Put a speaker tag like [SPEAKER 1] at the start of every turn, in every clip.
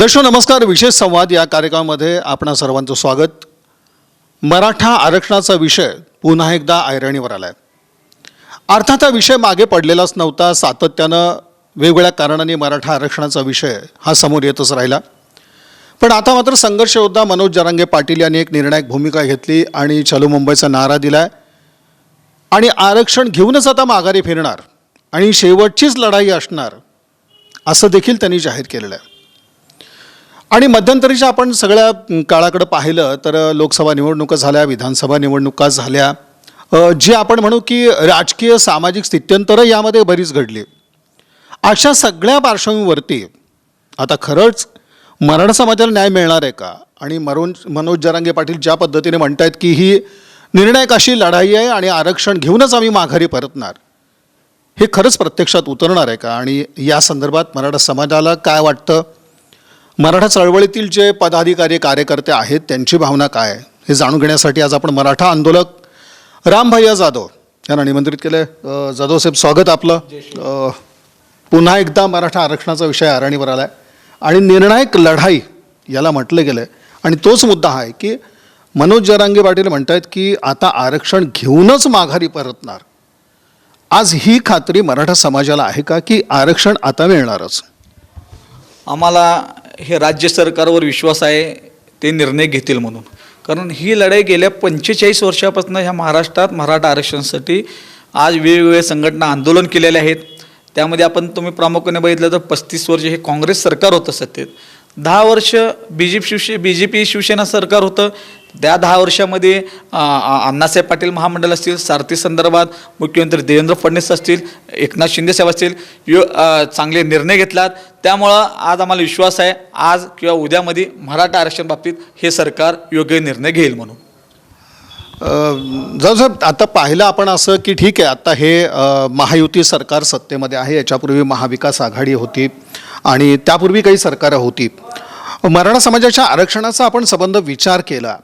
[SPEAKER 1] दर्शक नमस्कार विशेष संवाद या कार्यक्रमामध्ये आपणा सर्वांचं स्वागत. मराठा आरक्षणाचा विषय पुन्हा एकदा ऐरणीवर आलाय. अर्थात हा विषय मागे पडलेलाच नव्हता सातत्यानं वेगवेगळ्या कारणांनी मराठा आरक्षणाचा विषय हा समोर येतच राहिला. पण आता मात्र संघर्षयोद्धा मनोज जरांगे पाटील यांनी एक निर्णायक भूमिका घेतली आणि चलो मुंबईचा नारा दिलाय. आणि आरक्षण घेऊनच आता माघारी फिरणार आणि शेवटचीच लढाई असणार असं देखील त्यांनी जाहीर केलेलं आहे. आणि मध्यंतरीच्या आपण सगळ्या काळाकडं पाहिलं तर लोकसभा निवडणुका झाल्या विधानसभा निवडणुका झाल्या. जे आपण म्हणू की राजकीय सामाजिक स्थित्यंतरं यामध्ये बरीच घडली. अशा सगळ्या पार्श्वभूमीवरती आता खरंच मराठा समाजाला न्याय मिळणार आहे का? आणि मरोन मनोज जरांगे पाटील ज्या पद्धतीने म्हणत आहेत की ही निर्णायक अशी लढाई आहे आणि आरक्षण घेऊनच आम्ही माघारी परतणार हे खरंच प्रत्यक्षात उतरणार आहे का? आणि या संदर्भात मराठा समाजाला काय वाटतं? मराठा चळवळीतील जे पदाधिकारी कार्यकर्ते आहेत त्यांची भावना काय? आहे हे जाणून घेण्यासाठी आज आपण मराठा आंदोलक रामभैया जाधव यांना निमंत्रित केलं आहे जाधव साहेब स्वागत आपलं. पुन्हा एकदा मराठा आरक्षणाचा विषय आरणीवर आला आहे आणि निर्णायक लढाई याला म्हटलं गेलं आहे आणि तोच मुद्दा आहे की मनोज जरांगे पाटील म्हणत आहेत की आता आरक्षण घेऊनच माघारी परतणार. आज ही खात्री मराठा समाजाला आहे का की आरक्षण आता मिळणारच?
[SPEAKER 2] आम्हाला हे राज्य सरकारवर विश्वास आहे ते निर्णय घेतील म्हणून. कारण ही लढाई गेल्या पंचेचाळीस वर्षापासून ह्या महाराष्ट्रात मराठा आरक्षणासाठी आज वेगवेगळ्या संघटना आंदोलन केलेल्या आहेत. त्यामध्ये आपण तुम्ही प्रामुख्याने बघितलं तर पस्तीस वर्ष हे काँग्रेस सरकार होतं सत्तेत. दहा वर्ष B J P शिवसे B J P Shiv Sena सरकार होतं. त्या दहा वर्षामध्ये अण्णासाहेब पाटील महामंडळ असतील सारथी संदर्भात मुख्यमंत्री देवेंद्र फडणवीस असतील एकनाथ शिंदेसाहेब असतील यो चांगले निर्णय घेतलात. त्यामुळं आज आम्हाला विश्वास आहे आज किंवा उद्यामध्ये मराठा आरक्षण बाबतीत हे सरकार योग्य निर्णय घेईल म्हणून.
[SPEAKER 1] जसं आता पाहिलं आपण असं की ठीक आहे आता हे महायुती सरकार सत्तेमध्ये आहे याच्यापूर्वी महाविकास आघाडी होती आणि त्यापूर्वी काही सरकारं होती. मराठा समाजाच्या आरक्षणाचा आपण संबंध विचार केला.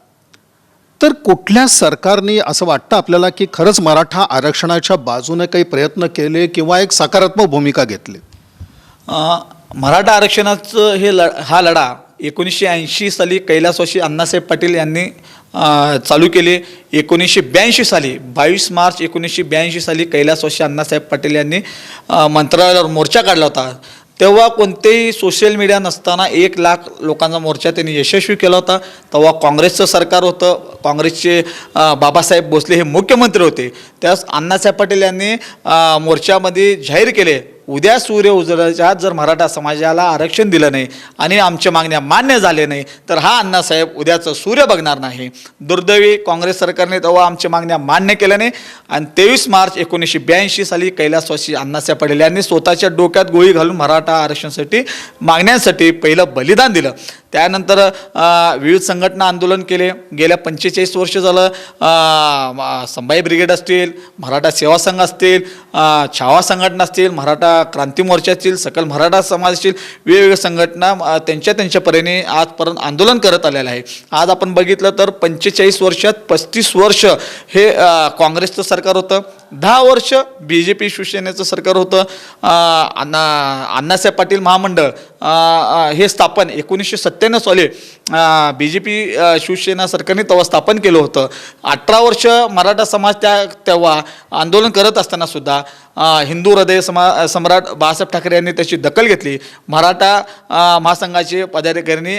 [SPEAKER 1] तर कुठल्या सरकारने असं वाटतं आपल्याला की खरंच मराठा आरक्षणाच्या बाजूने काही प्रयत्न केले किंवा एक सकारात्मक भूमिका घेतली?
[SPEAKER 2] मराठा आरक्षणाचं हे ल हा लढा एकोणीसशे ऐंशी साली कैलासवाशी अण्णासाहेब पाटील यांनी चालू केले. एकोणीसशे ब्याऐंशी साली बावीस मार्च एकोणीसशे ब्याऐंशी साली कैलासवाशी अण्णासाहेब पाटील यांनी मंत्रालयावर मोर्चा काढला होता. तेव्हा कोणतेही सोशल मीडिया नसताना एक लाख लोकांचा मोर्चा त्यांनी यशस्वी केला होता. तेव्हा काँग्रेसचं सरकार होतं. काँग्रेसचे बाबासाहेब भोसले हे मुख्यमंत्री होते. त्यास अण्णासाहेब पाटील यांनी मोर्चामध्ये जाहीर केले. उद्या सूर्य उजळच्या जर मराठा समाजाला आरक्षण दिलं नाही आणि आमच्या मागण्या मान्य झाल्या नाही तर हा अण्णासाहेब उद्याचं सूर्य बघणार नाही. दुर्दैवी काँग्रेस सरकारने तेव्हा आमच्या मागण्या मान्य केल्या नाही. आणि तेवीस मार्च एकोणीसशे ब्याऐंशी साली कैलासवासी अण्णासाहेब पटेल यांनी स्वतःच्या डोक्यात गोळी घालून मराठा आरक्षणासाठी मागण्यांसाठी पहिलं बलिदान दिलं. त्यानंतर विविध संघटना आंदोलन केले. गेल्या पंचेचाळीस वर्ष झालं संभाई ब्रिगेड असतील मराठा सेवा संघ असतील छावा संघटना असतील मराठा क्रांती मोर्चा असतील सकल मराठा समाज असतील वेगवेगळ्या संघटना त्यांच्या त्यांच्या परीने आजपर्यंत आंदोलन करत आलेलं आहे. आज आपण बघितलं तर पंचेचाळीस वर्षात पस्तीस वर्ष हे काँग्रेसचं सरकार होतं. दहा वर्ष बी जे पी शिवसेनेचं सरकार होतं. अण्णा अण्णासाहेब पाटील महामंडळ हे स्थापन एकोणीसशे सत्त्याण्णव साली बी जे पी शिवसेना सरकारने तेव्हा स्थापन केलं होतं. अठरा वर्ष मराठा समाज त्या तेव्हा आंदोलन करत असताना सुद्धा हिंदू हृदय समा सम्राट बाळासाहेब ठाकरे यांनी त्याची दखल घेतली. मराठा महासंघाचे पदाधिकाऱ्यांनी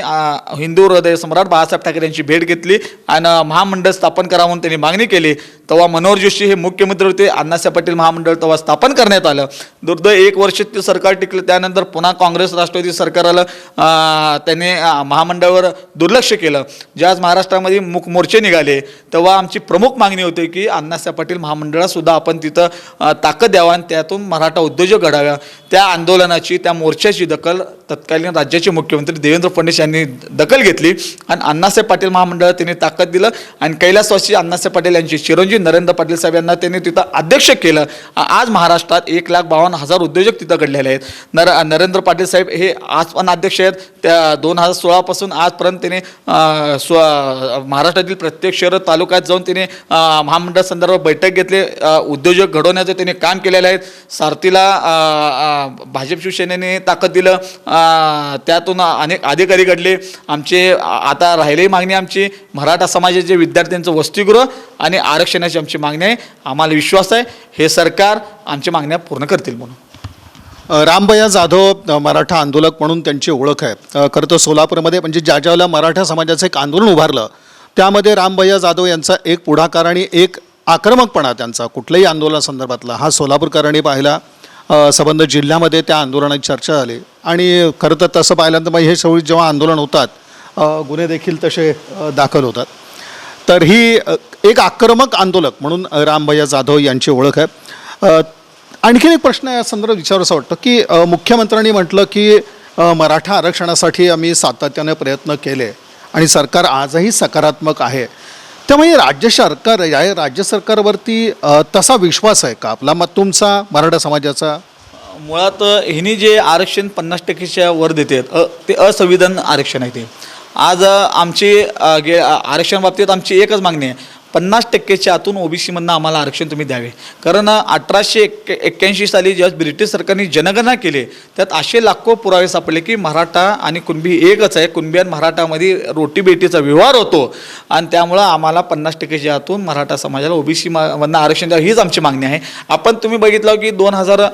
[SPEAKER 2] हिंदू हृदय सम्राट बाळासाहेब ठाकरे यांची भेट घेतली आणि महामंडळ स्थापन करा म्हणून त्यांनी मागणी केली. तेव्हा मनोहर जोशी हे मुख्यमंत्री होते. अण्णासाहेब पाटील महामंडळ तेव्हा स्थापन करण्यात आलं. दुर्दैव एक वर्ष ते सरकार टिकलं. त्यानंतर पुन्हा काँग्रेस राष्ट्रवादी सरकारला त्याने महामंडळावर दुर्लक्ष केलं. ज्या आज महाराष्ट्रामध्ये मुख मोर्चे निघाले तेव्हा आमची प्रमुख मागणी होती की अण्णासाहेब पाटील महामंडळासुद्धा आपण तिथं ताकद द्यावा आणि त्यातून मराठा उद्योजक घडाव्या. त्या आंदोलनाची त्या मोर्चाची दखल तत्कालीन राज्याचे मुख्यमंत्री देवेंद्र फडणवीस यांनी दखल घेतली आणि अण्णासाहेब पाटील महामंडळात त्यांनी ताकद दिलं आणि कैलासवासी अण्णासाहेब पाटील यांची चिरंजीव नरेंद्र पाटील साहेब यांना त्यांनी तिथं अध्यक्ष केलं. आज महाराष्ट्रात एक लाख बावन्न हजार उद्योजक तिथं घडलेले आहेत. नर नरेंद्र पाटील साहेब हे आज पण अध्यक्ष आहेत. त्या दोन हजार सोळापासून आजपर्यंत त्यांनी स्व महाराष्ट्रातील प्रत्येक शहर तालुक्यात जाऊन त्यांनी महामंडळ संदर्भात बैठक घेतली. उद्योजक घडवण्याचं त्यांनी काम केलेलं आहे. सारथीला भाजप शिवसेनेने ताकद दिलं. त्यातून अनेक अधिकारी घडले. आमचे आता राहिलेली मागणी आमची मराठा समाजाचे विद्यार्थ्यांचं वसतिगृह आणि आरक्षणाची आमची मागणी आहे आम्हाला विश्वास आहे. हे सरकार आमच्या मागण्या पूर्ण करतील म्हणून.
[SPEAKER 1] अ, रामभैया जाधव मराठा आंदोलक म्हणून त्यांची ओळख आहे. खरं तर सोलापूरमध्ये म्हणजे ज्या ज्यावेळेला मराठा समाजाचं एक आंदोलन उभारलं त्यामध्ये रामभैया जाधव यांचा एक पुढाकार आणि एक आक्रमकपणा त्यांचा कुठल्याही आंदोलनासंदर्भातला. हा सोलापूरकरांनी पाहिला. संबंध जिल्ह्यामध्ये त्या आंदोलनाची चर्चा झाली. आणि खरं तर तसं पाहिल्यानंतर मग हे सगळी जेव्हा आंदोलन होतात गुन्हे देखील तसे दाखल होतात. तर ही एक आक्रमक आंदोलक म्हणून रामभैया जाधव यांची ओळख आहे. आणखीन एक प्रश्न या संदर्भात विचारायचं वाटतं की मुख्यमंत्र्यांनी म्हटलं की मराठा आरक्षणासाठी आम्ही सातत्याने प्रयत्न केले आणि सरकार आजही सकारात्मक आहे. त्यामुळे राज्य सरकार या राज्य सरकारवरती तसा विश्वास आहे का आपला मग तुमचा मराठा समाजाचा?
[SPEAKER 2] मुळात हिने जे आरक्षण पन्नास टक्केच्या वर देते अ, ते असंविधान आरक्षण आहे ते. आज आमची गे आरक्षण बाबतीत आमची एकच मागणी आहे. पन्नास टक्केच्या आतून ओबीसीमधनं आम्हाला आरक्षण तुम्ही द्यावे. कारण अठराशे एक एक्क्याऐंशी साली ज्यावेळेस ब्रिटिश सरकारने जनगणना केली त्यात असे लाखो पुरावे सापडले की मराठा आणि कुणबी एकच आहे. कुणबी आणि मराठामध्ये रोटीबेटीचा व्यवहार होतो. आणि त्यामुळं आम्हाला पन्नास टक्केच्या आतून मराठा समाजाला ओबीसी मधनं आरक्षण द्यावं हीच आमची मागणी आहे. आपण तुम्ही बघितलं की दोन हजार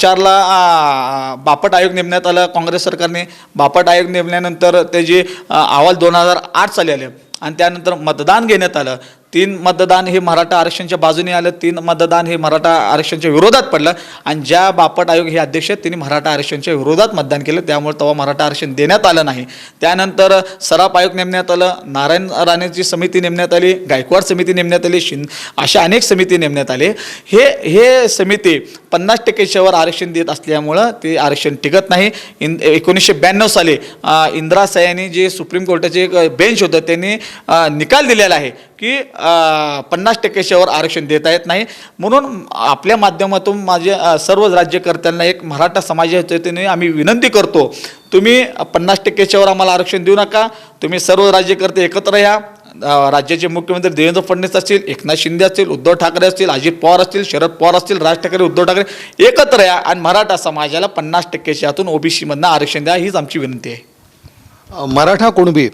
[SPEAKER 2] चारला बापट आयोग नेमण्यात आला. काँग्रेस सरकारने बापट आयोग नेमल्यानंतर त्याचे अ, अहवाल दोन हजार आठ साली आले. आणि त्यानंतर मतदान घेण्यात आलं. तीन मतदान हे मराठा आरक्षणच्या बाजूने आलं तीन मतदान हे मराठा आरक्षणच्या विरोधात पडलं आणि ज्या बापट आयोग हे अध्यक्ष आहेत त्यांनी मराठा आरक्षणच्या विरोधात मतदान केलं. त्यामुळे तेव्हा मराठा आरक्षण देण्यात आलं नाही. त्यानंतर सराप आयोग नेमण्यात आलं नारायण राणेची समिती नेमण्यात आली गायकवाड समिती नेमण्यात आली शिंद अशा अनेक समिती नेमण्यात आले. हे हे समिती पन्नास टक्केच्या वर आरक्षण देत असल्यामुळं ते आरक्षण टिकत नाही. इन एकोणीसशे ब्याण्णव साली इंदिरा सयानी जे सुप्रीम कोर्टाचे एक बेंच होतं त्यांनी निकाल दिलेला आहे की पन्नास टक्केच्यावर आरक्षण देता येत नाही. म्हणून आपल्या माध्यमातून माझे सर्व राज्यकर्त्यांना एक मराठा समाजाच्या वतीने आम्ही विनंती करतो तुम्ही पन्नास टक्केच्यावर आम्हाला आरक्षण देऊ नका. तुम्ही सर्व राज्यकर्ते एकत्र या. राज्याचे मुख्यमंत्री देवेंद्र फडणवीस असतील एकनाथ शिंदे असतील उद्धव ठाकरे असतील अजित पवार असतील शरद पवार असतील राज ठाकरे उद्धव ठाकरे एकत्र या आणि मराठा समाजाला पन्नास टक्केच्या आतून ओबीसीमधनं आरक्षण द्या हीच आमची विनंती आहे.
[SPEAKER 1] मराठा कुणबी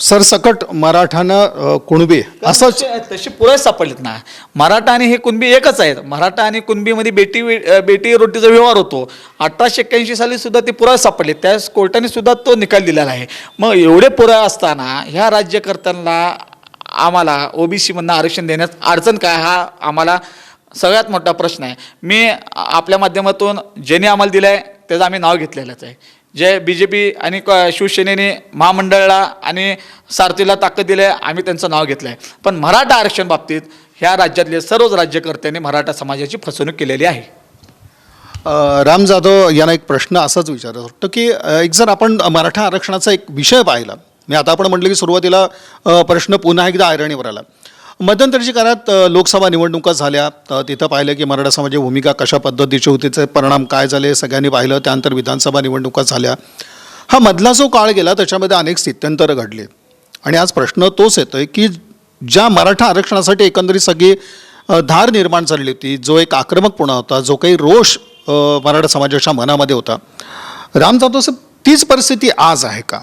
[SPEAKER 1] सरसकट मराठानं कुणबी असंच
[SPEAKER 2] तसे पुरे सापडलेत ना. मराठा आणि हे कुणबी एकच आहेत. मराठा आणि कुणबीमध्ये बेटी बेटी रोटीचा व्यवहार होतो. अठराशे एक्क्याऐंशी साली सुद्धा ते पुरावे सापडले त्या कोर्टाने सुद्धा तो निकाल दिलेला आहे. मग एवढे पुरावे असताना ह्या राज्यकर्त्यांना आम्हाला ओबीसीमधनं आरक्षण देण्यात अडचण काय? हा आम्हाला सगळ्यात मोठा प्रश्न आहे. मी आपल्या माध्यमातून ज्याने आम्हाला दिलं आहे त्याचं आम्ही नाव घेतलेलंच आहे. जे बी जे पी आणि क- शिवसेनेने महामंडळाला आणि सारथीला ताकद दिली आहे आम्ही त्यांचं नाव घेतलं आहे. पण मराठा आरक्षण बाबतीत ह्या राज्यातले सर्वच राज्यकर्त्यांनी मराठा समाजाची फसवणूक केलेली आहे.
[SPEAKER 1] राम जाधव यांना एक प्रश्न असाच विचारत होतो की एक जर आपण मराठा आरक्षणाचा एक विषय पाहिला मी आता आपण म्हटलं की सुरुवातीला प्रश्न पुन्हा एकदा ऐरणीवर आला. मध्यंतरीच्या काळात लोकसभा निवडणुका झाल्या. तिथं पाहिलं की मराठा समाजाची भूमिका कशा पद्धतीची होती त्याचे परिणाम काय झाले सगळ्यांनी पाहिलं. त्यानंतर विधानसभा निवडणुका झाल्या. हा मधला जो काळ गेला त्याच्यामध्ये अनेक स्थित्यंतरं घडले. आणि आज प्रश्न तोच येतो आहे की ज्या मराठा आरक्षणासाठी एकंदरीत सगळी धार निर्माण झालेली होती जो एक आक्रमकपणा होता जो काही रोष मराठा समाजाच्या मनामध्ये होता. राम जाधव तीच परिस्थिती आज आहे का?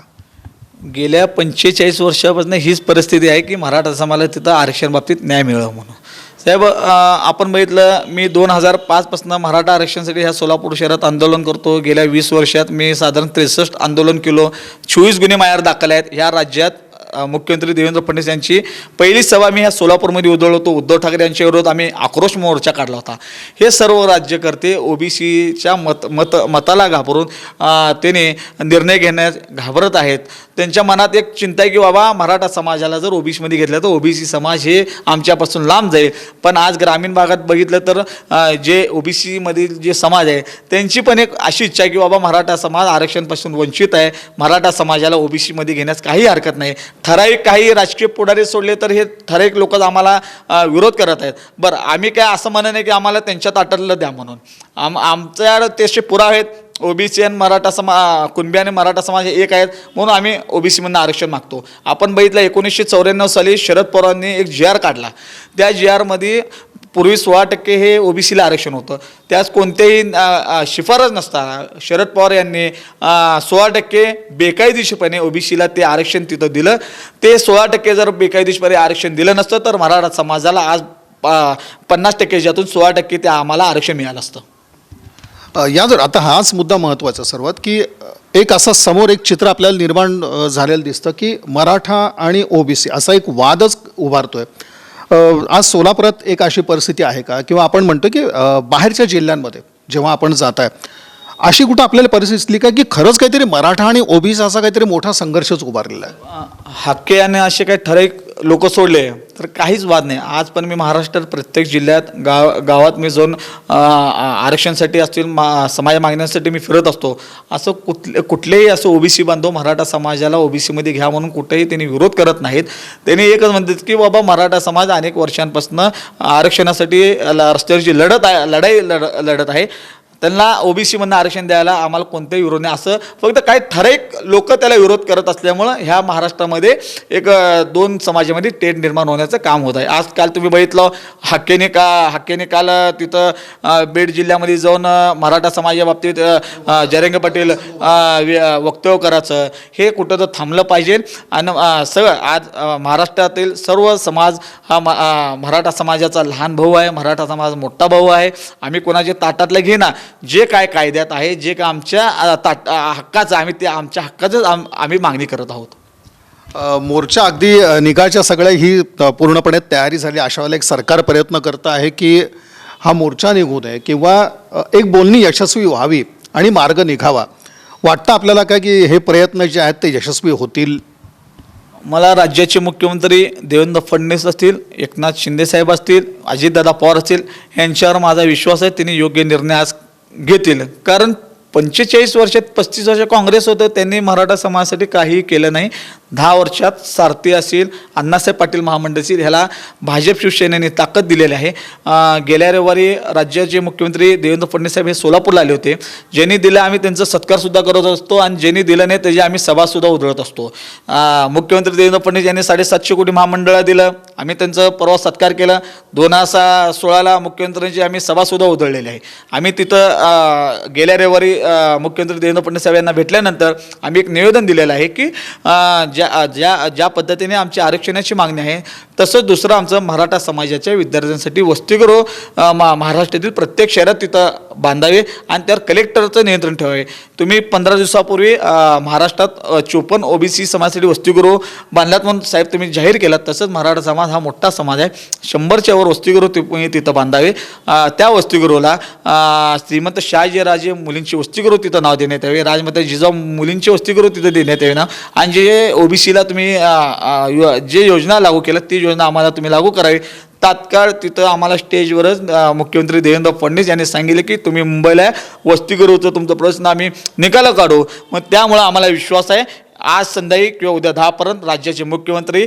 [SPEAKER 2] गेल्या पंचेचाळीस वर्षापासून हीच परिस्थिती आहे की मराठा समाजाला तिथं आरक्षण बाबतीत न्याय मिळावं म्हणून. साहेब आपण बघितलं मी दोन हजार पाचपासून मराठा आरक्षणासाठी ह्या सोलापूर शहरात आंदोलन करतो. गेल्या वीस वर्षात मी साधारण त्रेसष्ट आंदोलन केलो. चोवीस गुन्हे मायावर दाखल आहेत. ह्या राज्यात मुख्यमंत्री देवेंद्र फडणवीस यांची पहिली सभा मी ह्या सोलापूरमध्ये उधळलो होतो. उद्धव ठाकरे यांच्या विरोधात आम्ही आक्रोश मोर्चा काढला होता. हे सर्व राज्यकर्ते ओबीसीच्या मत मत मताला घाबरून त्याने निर्णय घेण्यास घाबरत आहेत. त्यांच्या मनात एक चिंता आहे की बाबा मराठा समाजाला जर ओबीसीमध्ये घेतलं तर ओबीसी समाज हे आमच्यापासून लांब जाईल. पण आज ग्रामीण भागात बघितलं तर अ, जे ओबीसीमधील जे समाज आहे त्यांची पण एक अशी इच्छा आहे की बाबा मराठा समाज आरक्षणपासून वंचित आहे. मराठा समाजाला ओबीसीमध्ये घेण्यास काही हरकत नाही. ठराविक काही राजकीय पुढारी सोडले तर हे ठराविक लोक आम्हाला विरोध करत आहेत. बरं आम्ही काय असं म्हणत नाही की आम्हाला त्यांच्यात आटललं द्या म्हणून. आम आमच्या त्याचे पुरावे आहेत. ओबीसी आणि मराठा समा कुणबी आणि मराठा समाज हे एक आहेत म्हणून आम्ही ओबीसीमधनं आरक्षण मागतो. आपण बघितलं एकोणीसशे चौऱ्याण्णव साली शरद पवारांनी एक जी आर काढला. त्या जी आरमध्ये पूर्वी सोळा टक्के हे ओबीसीला आरक्षण होतं. त्यास कोणत्याही शिफारस नसताना शरद पवार यांनी सोळा टक्के बेकायदेशीरपणे ओबीसीला ते आरक्षण तिथं दिलं. ते सोळा टक्के जर बेकायदेशीरपणे आरक्षण दिलं नसतं तर मराठा समाजाला आज पन्नास टक्के ज्यातून सोळा टक्के ते आम्हाला आरक्षण मिळालं असतं.
[SPEAKER 1] या जर आता हाच मुद्दा महत्त्वाचा सर्वात की एक असं समोर एक चित्र आपल्याला निर्माण झालेलं दिसतं की मराठा आणि ओबीसी असा एक वादच उभारतोय. आहे आज सोलापुरात एक अशी परिस्थिती आहे का? किंवा आपण म्हणतो की बाहेरच्या जिल्ह्यांमध्ये जेव्हा आपण जात आहे अशी कुठं आपल्याला परिस्थिती दिसली का की खरंच काहीतरी मराठा आणि ओबीसी असा काहीतरी मोठा संघर्षच उभारलेला आहे?
[SPEAKER 2] हक्के आणि असे काही ठराविक लोक सोडले तर काहीच वाद नाही. आज पण मी महाराष्ट्रात प्रत्येक जिल्ह्यात गाव गावात मी जाऊन आरक्षणसाठी आरक्षणासाठी असतील मा समाज मागण्यांसाठी मी फिरत असतो. असं कुठले कुठलेही असं ओबीसी बांधव मराठा समाजाला ओबीसीमध्ये घ्या म्हणून कुठेही त्यांनी विरोध करत नाहीत. त्यांनी एकच म्हणतात की बाबा मराठा समाज अनेक वर्षांपासून आरक्षणासाठी रस्त्यावरची लढत आहे लढाई लढ लढत आहे. त्यांना ओबीसीमधनं आरक्षण द्यायला आम्हाला कोणताही विरोध नाही. असं फक्त काही ठराविक लोक त्याला विरोध करत असल्यामुळं ह्या महाराष्ट्रामध्ये एक दोन समाजामध्ये टेट निर्माण होण्याचं काम होत आहे. आजकाल तुम्ही बघितलं हक्केने का हक्केने काल तिथं बीड जिल्ह्यामध्ये जाऊन मराठा समाजाबाबतीत अ, जयरंग पाटील वक्तव्य करायचं हे कुठं तर थांबलं पाहिजे. आणि सगळं आज महाराष्ट्रातील सर्व समाज हा म- मराठा समाजाचा लहान भाऊ आहे मराठा समाज मोठा भाऊ आहे. आम्ही कोणाचे ताटातलं घेणार जे काय कायद्यात आहे जे काय आमच्या ताट हक्काचं आम्ही ते आमच्या हक्काचंच आम आम्ही मागणी करत आहोत.
[SPEAKER 1] मोर्चा अगदी अ, निघायच्या सगळ्या ही पूर्णपणे तयारी झाली. अशा वेळेला एक सरकार प्रयत्न करतं आहे की हा मोर्चा निघू नये किंवा एक बोलणी यशस्वी व्हावी आणि मार्ग निघावा. वाटतं आपल्याला काय की हे प्रयत्न जे आहेत ते यशस्वी होतील?
[SPEAKER 2] मला राज्याचे मुख्यमंत्री देवेंद्र फडणवीस असतील एकनाथ शिंदेसाहेब असतील अजितदादा पवार असतील यांच्यावर माझा विश्वास आहे त्यांनी योग्य निर्णय आज घेतील. कारण पंचेचाळीस वर्षात पस्तीस वर्ष काँग्रेस होतं त्यांनी मराठा समाजासाठी काहीही केलं नाही. दहा वर्षात सारथी असेल अण्णासाहेब पाटील महामंडळ असेल ह्याला भाजप शिवसेनेने ताकद दिलेली आहे. गेल्या रविवारी राज्याचे मुख्यमंत्री देवेंद्र फडणवीस साहेब हे सोलापूरला आले होते. ज्यांनी दिलं आम्ही त्यांचा सत्कारसुद्धा करत असतो आणि ज्यांनी दिलं नाही त्याची आम्ही सभासुद्धा उधळत असतो. मुख्यमंत्री देवेंद्र फडणवीस यांनी साडेसातशे कोटी महामंडळाला दिलं. आम्ही त्यांचं परवा सत्कार केला. दोन हजार सोळाला मुख्यमंत्र्यांची आम्ही सभासुद्धा उधळलेली आहे. आम्ही तिथं गेल्या रविवारी मुख्यमंत्री देवेंद्र फडणवीस साहेब यांना भेटल्यानंतर आम्ही एक निवेदन दिलेलं आहे की अं, ज्या ज्या ज्या पद्धतीने आमची आरक्षणाची मागणी आहे तसंच दुसरं आमचं मराठा समाजाच्या विद्यार्थ्यांसाठी वसतिगृह मा महाराष्ट्रातील प्रत्येक शहरात तिथं बांधावे आणि त्यावर कलेक्टरचं नियंत्रण ठेवावे. तुम्ही पंधरा दिवसापूर्वी महाराष्ट्रात चोपन्न ओबीसी समाजासाठी वसतिगृह बांधल्यात म्हणून साहेब तुम्ही जाहीर केलात तसंच मराठा समाज हा मोठा समाज आहे. शंभरच्या वर वसतिगृह तुम्ही तिथं बांधावे. त्या वसतिगृहाला श्रीमंत शहाजीराजे मुलींची वसतिगृह तिथं नाव देण्यात यावे. राजमाता जिजाऊ मुलींची वसतिगृह तिथं देण्यात यावे ना. आणि जे ओबीसीला तुम्ही अं, यो- जे योजना लागू केल्या ती योजना आम्हाला तुम्ही लागू करावी. तात्काळ तिथं आम्हाला स्टेजवरच मुख्यमंत्री देवेंद्र फडणवीस यांनी सांगितले की तुम्ही मुंबईला वसतिगृहचं तुमचा प्रश्न आम्ही निकाल काढू. मग त्यामुळं आम्हाला विश्वास आहे. आज संध्याकाळी किंवा उद्या दहापर्यंत राज्याचे मुख्यमंत्री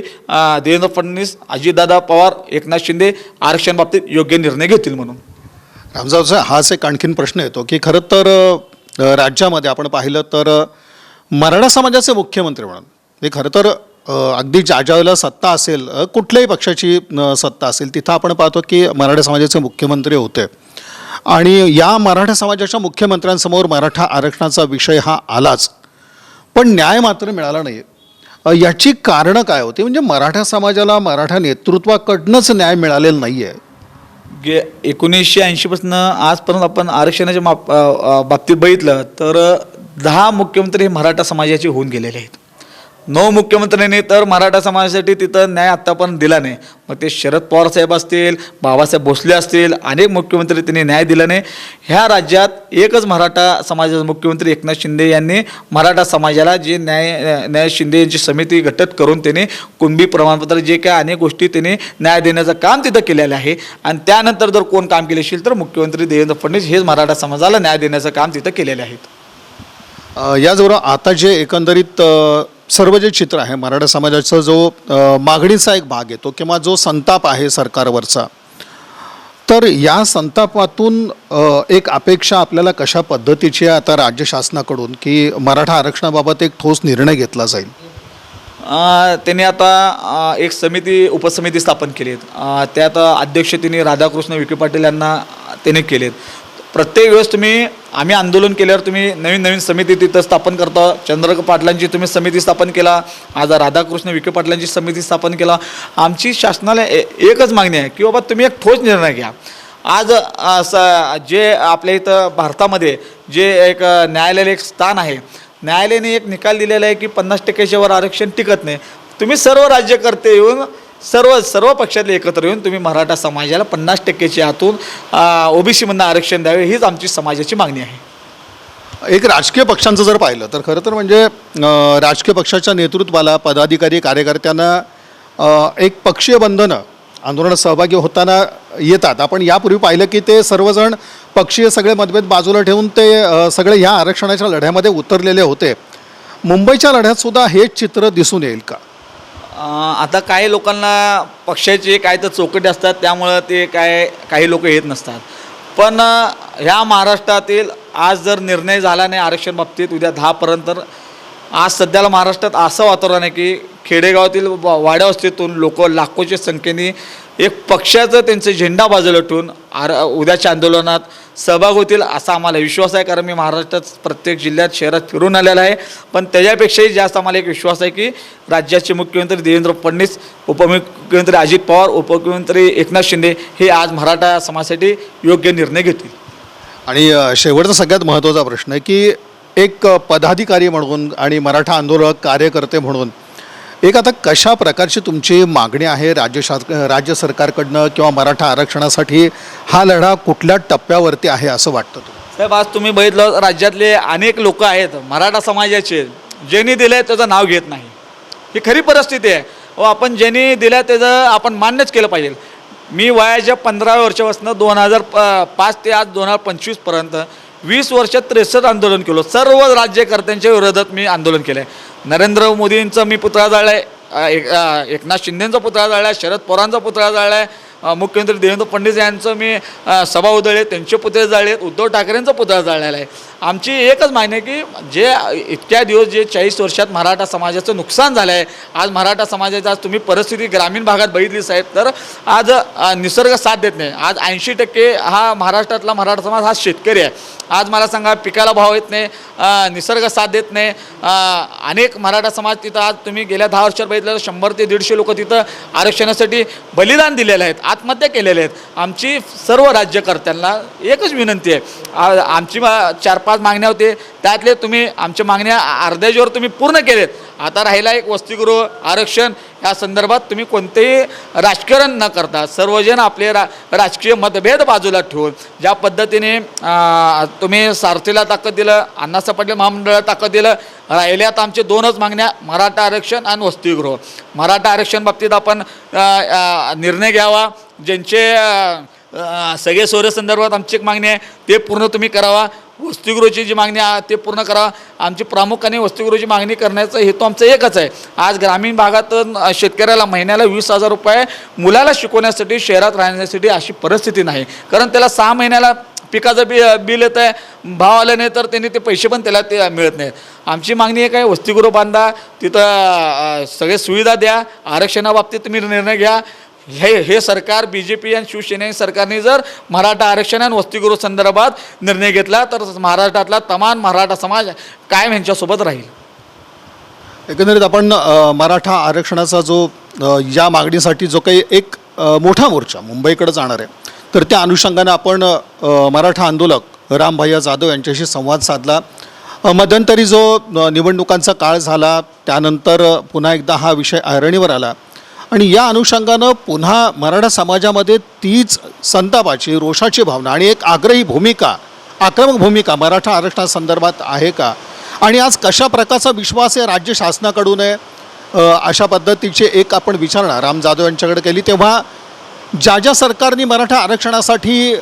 [SPEAKER 2] देवेंद्र फडणवीस अजितदादा पवार एकनाथ शिंदे आरक्षण बाबतीत योग्य निर्णय घेतील म्हणून.
[SPEAKER 1] रामजावचा हाच एक आणखीन प्रश्न येतो की खरं तर अ, राज्यामध्ये आपण पाहिलं तर अ, मराठा समाजाचे मुख्यमंत्री म्हणून हे खरं तर अगदी ज्या ज्या वेळेला सत्ता असेल कुठल्याही पक्षाची सत्ता असेल तिथं आपण पाहतो की मराठा समाजाचे मुख्यमंत्री होते. आणि या मराठा समाजाच्या मुख्यमंत्र्यांसमोर मराठा आरक्षणाचा विषय हा आलाच. पण न्याय मात्र मिळाला नाही याची कारणं काय होती? म्हणजे मराठा समाजाला मराठा नेतृत्वाकडनंच न्याय मिळालेला नाही आहे
[SPEAKER 2] गे एकोणीसशे ऐंशीपासून आजपर्यंत आपण आरक्षणाच्या माप बाबतीत बघितलं तर दहा मुख्यमंत्री हे मराठा समाजाचे होऊन गेलेले आहेत. नऊ मुख्यमंत्र्यांनी तर मराठा समाजासाठी तिथं न्याय आत्ता पण दिला नाही. मग ते शरद पवार साहेब असतील बाबासाहेब भोसले असतील अनेक मुख्यमंत्री त्यांनी न्याय दिला नाही. ह्या राज्यात एकच मराठा समाजाचा मुख्यमंत्री एकनाथ शिंदे यांनी मराठा समाजाला जे न्याय न्याय शिंदे यांची समिती घटत करून त्यांनी कुणबी प्रमाणपत्र जे काय अनेक गोष्टी त्यांनी न्याय देण्याचं काम तिथं केलेलं आहे. आणि त्यानंतर जर कोण काम केले असेल तर मुख्यमंत्री देवेंद्र फडणवीस हेच मराठा समाजाला न्याय देण्याचं काम तिथं केलेले आहेत
[SPEAKER 1] याचबरोबर आता जे एकंदरीत सर्व जे चित्र आहे मराठा समाजाचा जो मागणीचा एक भाग येतो किंवा जो संताप आहे सरकारवरचा तर या संतापातून एक अपेक्षा आपल्याला कशा पद्धतीची आहे आता राज्य शासनाकडून की मराठा आरक्षणाबाबत एक ठोस निर्णय घेतला जाईल?
[SPEAKER 2] त्याने त्यांनी आता एक समिती उपसमिती स्थापन केली आहेत त्यात अध्यक्ष त्यांनी राधाकृष्ण विखे पाटील यांना त्याने केलेत प्रत्येक वेळेस तुम्ही आम्ही आंदोलन केल्यावर तुम्ही नवीन नवीन समिती तिथं स्थापन करता. चंद्रक पाटलांची तुम्ही समिती स्थापन केला. आज राधाकृष्ण विखे पाटलांची समिती स्थापन केला. आमची शासनाला ए- एकच मागणी आहे की बाबा तुम्ही एक ठोस निर्णय घ्या. आज जे आपल्या इथं भारतामध्ये जे एक न्यायालयाला एक स्थान आहे. न्यायालयाने एक निकाल दिलेला आहे की पन्नास टक्क्याच्या वर आरक्षण टिकत नाही. तुम्ही सर्व राज्यकर्ते येऊन सर्व सर्व पक्षातले एकत्र येऊन तुम्ही मराठा समाजाला पन्नास टक्क्याच्या आतून ओबीसीमधनं आरक्षण द्यावे हीच आमची समाजाची मागणी आहे.
[SPEAKER 1] एक राजकीय पक्षांचं जर पाहिलं तर खरं तर म्हणजे राजकीय पक्षाच्या नेतृत्वाला पदाधिकारी कार्यकर्त्यांना एक पक्षीय बंधनं आंदोलनात सहभागी होताना येतात. आपण यापूर्वी पाहिलं की ते सर्वजण पक्षीय सगळे मतभेद बाजूला ठेवून ते सगळे ह्या आरक्षणाच्या लढ्यामध्ये उतरलेले होते. मुंबईच्या लढ्यातसुद्धा हेच चित्र दिसून येईल का?
[SPEAKER 2] आता काही लोकांना पक्षाचे काय तर चौकटी असतात त्यामुळं ते काय काही लोक येत नसतात. पण ह्या महाराष्ट्रातील आज जर निर्णय झाला नाही आरक्षण बाबतीत उद्या दहापर्यंत तर आज सध्याला महाराष्ट्रात असं वातावरण आहे की खेडेगावातील वा- लोक लाखोच्या संख्येने एक पक्षाचं त्यांचं झेंडा बाजूला ठेवून आर उद्याच्या आंदोलनात सहभाग होतील असा आम्हाला विश्वास आहे कारण मी महाराष्ट्रात प्रत्येक जिल्ह्यात शहरात फिरून आलेला आहे. पण त्याच्यापेक्षाही जास्त आम्हाला एक विश्वास आहे की राज्याचे मुख्यमंत्री देवेंद्र फडणवीस उपमुख्यमंत्री अजित पवार उपमुख्यमंत्री एकनाथ शिंदे हे आज मराठा समाजासाठी योग्य निर्णय घेतील.
[SPEAKER 1] आणि शेवटचा सगळ्यात महत्त्वाचा प्रश्न आहे की एक पदाधिकारी म्हणून आणि मराठा आंदोलक कार्यकर्ते म्हणून एक आता कशा प्रकारची तुमची मागणी आहे राज्य शास राज्य सरकारकडनं किंवा मराठा आरक्षणासाठी हा लढा कुठल्या टप्प्यावरती आहे असं वाटतं तुम्हाला?
[SPEAKER 2] साहेब आज तुम्ही बघितलं राज्यातले अनेक लोक आहेत मराठा समाजाचे. ज्यांनी दिलं त्याचं नाव घेत नाही. ही खरी परिस्थिती आहे. व आपण ज्यांनी दिलं त्याचं आपण मान्यच केलं पाहिजे. मी वयाच्या पंधराव्या वर्षापासून दोन हजार पाच ते आज दोन हजार पंचवीसपर्यंत वीस वर्षात त्रेसष्ट आंदोलन केलं. सर्व राज्यकर्त्यांच्या विरोधात मी आंदोलन केलं आहे नरेंद्र मोदींचा मी पुतळा जाळला आहे एक एकनाथ शिंदेंचा पुतळा जाळला आहे शरद पवारांचा पुतळा जाळला आहे मुख्यमंत्री देवेंद्र फडणवीस यांचं मी सभा उधळले त्यांचे पुतळे जाळले उद्धव ठाकरेंचा पुतळा जाळलेला आहे. आमची एकच मागणी आहे की जे इतक्या दिवस जे चाळीस वर्षात मराठा समाजाचं नुकसान झालं आहे आज मराठा समाजाची आज तुम्ही परिस्थिती ग्रामीण भागात बघितली साहेब तर आज निसर्ग साथ देत नाही. आज ऐंशी टक्के हा महाराष्ट्रातला मराठा समाज हा शेतकरी आहे. आज मला सांगा पिकाला भाव येत नाही निसर्ग साथ देत नाही अनेक मराठा समाज तिथं आज तुम्ही गेल्या दहा वर्षात बघितलं तर शंभर ते दीडशे लोक तिथं आरक्षणासाठी बलिदान दिलेलं आहेत. आज आत्महत्या केलेल्या आहेत. आमची सर्व राज्यकर्त्यांना एकच विनंती आहे. आमची मा- चार पाच मागण्या होते. त्यातले तुम्ही आमच्या मागण्या अर्ध्याच्यावर तुम्ही पूर्ण केलेत. आता राहिला एक वसतिगृह आरक्षण. या संदर्भात तुम्ही कोणतेही राजकारण न करता सर्वजण आपले रा राजकीय मतभेद बाजूला ठेवून ज्या पद्धतीने तुम्ही सारथीला ताकद दिलं अण्णासा पाटील महामंडळाला ताकद दिलं राहिल्यात आमचे दोनच मागण्या मराठा आरक्षण आणि वसतिगृह. मराठा आरक्षण बाबतीत आपण निर्णय घ्यावा. ज्यांचे सगळे सोयरे संदर्भात आमची एक मागणी आहे ते पूर्ण तुम्ही करावा. वसतिगृहाची जी मागणी आहे ते पूर्ण करा आमची प्रामुख्याने वसतिगृहाची मागणी करण्याचा हेतू आमचा एकच आहे. आज ग्रामीण भागात शेतकऱ्याला महिन्याला वीस हजार रुपये मुलाला शिकवण्यासाठी शहरात राहण्यासाठी अशी परिस्थिती नाही. कारण त्याला सहा महिन्याला पिकाचं बी बिल येत आहे भाव आलं नाही तर त्यांनी ते पैसे पण त्याला ते मिळत नाहीत. आमची मागणी एक आहे काय वसतिगृह बांधा तिथं सगळे सुविधा द्या आरक्षणाबाबतीत तुम्ही निर्णय घ्या. हे हे सरकार बी जे पी आणि शिवसेने सरकारने जर मराठा आरक्षण आणि वस्तीगृह संदर्भात निर्णय घेतला तर महाराष्ट्रातला तमाम मराठा समाज कायम यांच्यासोबत राहील.
[SPEAKER 1] एकंदरीत आपण मराठा आरक्षणाचा जो या मागणीसाठी जो काही एक मोठा मोर्चा मुंबईकडे जाणार आहे तर त्या अनुषंगानं आपण मराठा आंदोलक रामभैया जाधव यांच्याशी संवाद साधला. मध्यंतरी जो निवडणुकांचा काळ झाला त्यानंतर पुन्हा एकदा हा विषय ऐरणीवर आला. आणि या अनुषंगानं पुन्हा मराठा समाजामध्ये तीच संतापाची रोषाची भावना आणि एक आग्रही भूमिका आक्रमक भूमिका मराठा आरक्षणासंदर्भात आहे का? आणि आज कशा प्रकारचा विश्वास आहे राज्य शासनाकडून आहे? अशा पद्धतीचे एक आपण विचारणा राम जाधव यांच्याकडे केली. तेव्हा ज्या ज्या सरकारने मराठा आरक्षणासाठी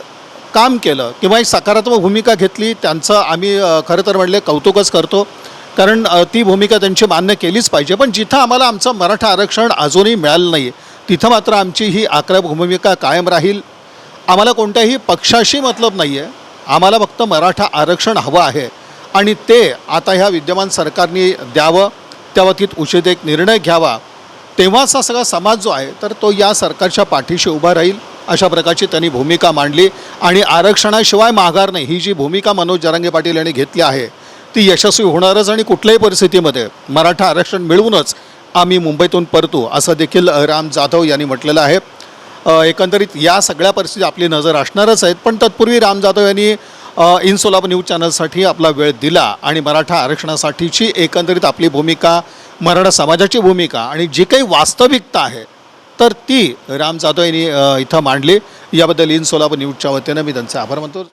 [SPEAKER 1] काम केलं किंवा एक सकारात्मक भूमिका घेतली त्यांचं आम्ही खरं तर म्हणले कौतुकच करतो. कारण ती भूमिका त्यांची मान्य केलीच पाहिजे. पण जिथं आम्हाला आमचं मराठा आरक्षण अजूनही मिळालं नाही तिथं मात्र आमची ही आक्रमक भूमिका कायम राहील. आम्हाला कोणत्याही पक्षाशी मतलब नाही आहे आम्हाला फक्त मराठा आरक्षण हवं आहे. आणि ते आता ह्या विद्यमान सरकारने द्यावं त्या बाबतीत उचित एक निर्णय घ्यावा. तेव्हाच हा सगळा समाज जो आहे तर तो या सरकारच्या पाठीशी उभा राहील अशा प्रकारची त्यांनी भूमिका मांडली. आणि आरक्षणाशिवाय माघार नाही. ही जी भूमिका मनोज जरांगे पाटील यांनी घेतली आहे ती यशस्वी होणारच आणि कुठल्याही परिस्थितीमध्ये मराठा आरक्षण मिळवूनच आम्ही मुंबईतून परतू असं देखील राम जाधव यांनी म्हटलेलं आहे. एकंदरीत या सगळ्या परिस्थिती आपली नजर असणारच आहेत पण तत्पूर्वी राम जाधव यांनी इन सोलापूर न्यूज चॅनलसाठी आपला वेळ दिला आणि मराठा आरक्षणासाठीची एकंदरीत आपली भूमिका मराठा समाजाची भूमिका आणि जी काही वास्तविकता आहे तर ती राम जाधव यांनी इथं मांडली. याबद्दल इन सोलापूर न्यूजच्या वतीनं मी त्यांचे आभार मानतो.